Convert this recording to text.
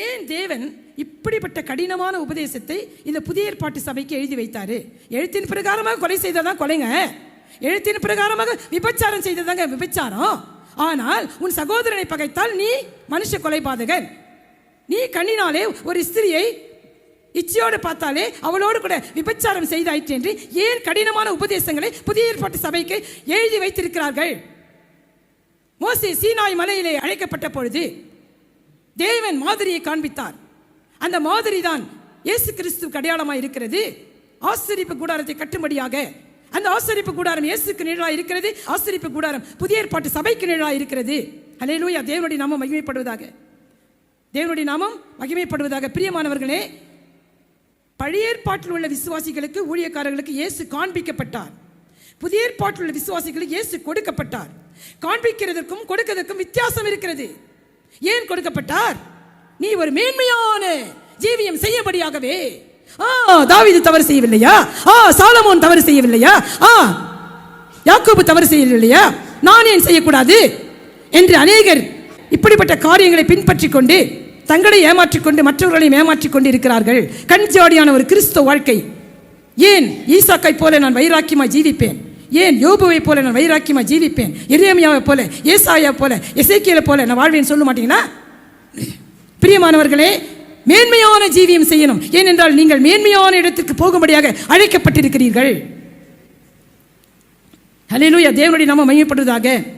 ஏன் தேவன் இப்படிப்பட்ட கடினமான உபதேசத்தை இந்த புதிய ஏற்பாட்டு சபைக்கு எழுதி வைத்தார்? எழுத்தின் பிரகாரமாக கொலை செய்ததான் கொலைங்க. எழுத்தின் பிரகாரமாக விபச்சாரம் செய்ததாங்க விபச்சாரம். ஆனால் உன் சகோதரனை பகைத்தால் நீ மனுஷ கொலைபாதகன். நீ கண்ணினாலே ஒரு ஸ்திரியை இச்சையோடு பார்த்தாலே அவளோடு கூட விபச்சாரம் செய்தாயிற்று என்று ஏன் கடினமான உபதேசங்களை புதிய ஏற்பாட்டு சபைக்கு எழுதி வைத்திருக்கிறார்கள்? மோசி சீனாய் மலையிலே அழைக்கப்பட்ட பொழுது தேவன் மாதிரியை காண்பித்தார். அந்த மாதிரி தான் இயேசு கிறிஸ்து அடையாளமாக இருக்கிறது. ஆசிரிப்பு கூடாரத்தை கட்டும்படியாக அந்த ஆசிரிப்பு கூடாரம் இயேசுக்கு நிழலாக இருக்கிறது. ஆசிரிப்பு கூடாரம் புதிய ஏற்பாட்டு சபைக்கு நிழலாக இருக்கிறது. அலையிலூயா தேவனுடைய நாமம் மகிமைப்படுவதாக. தேவனுடைய நாமம் மகிமைப்படுவதாக. பிரியமானவர்களே பழைய ஏற்பாட்டில் உள்ள விசுவாசிகளுக்கு ஊழியக்காரர்களுக்கு இயேசு காண்பிக்கப்பட்டார். புதிய ஏற்பாட்டில் உள்ள விசுவாசிகளுக்கு இயேசு கொடுக்கப்பட்டார். காண்பிக்கிறதற்கும் கொடுக்கிறதுக்கும் வித்தியாசம் இருக்கிறது. ஏன் கொடுக்கப்பட்டார்? நீ ஒரு மேன்மையான ஜீவியம் செய்யபடியாகவே ஆ தாவீது தவறு செய்யவில்லையா? ஆ சாலமோன் தவறு செய்யவில்லையா? ஆ யாக்கோபு தவறு செய்யவில்லையா? நான் ஏன் செய்யக்கூடாது? என்று அநேகர் இப்படிப்பட்ட காரியங்களை பின்பற்றிக் கொண்டு தங்களை ஏமாற்றிக் கொண்டு மற்றவர்களையும் ஏமாற்றிக் கொண்டு இருக்கிறார்கள் கண்ஜாடியான ஒரு கிறிஸ்துவ வாழ்க்கை. ஏன் ஈசாக்கை போல நான் வைராக்கியமாய் ஜீவிப்பேன்? ஏன் யோபுவை போல நான் வைராக்கியமாக ஜீவிப்பேன்? எரேமியாவை போல ஏசாயா போல எசேக்கியலை போல நான் வாழ்வேன்னு சொல்ல மாட்டீங்களா? பிரியமானவர்களே மேன்மையான ஜீவியம் செய்யணும். ஏனென்றால் நீங்கள் மேன்மையான இடத்திற்கு போகும்படியாக அழைக்கப்பட்டிருக்கிறீர்கள். ஹலிலூயா தேவனுடைய நாம மையப்படுவதாக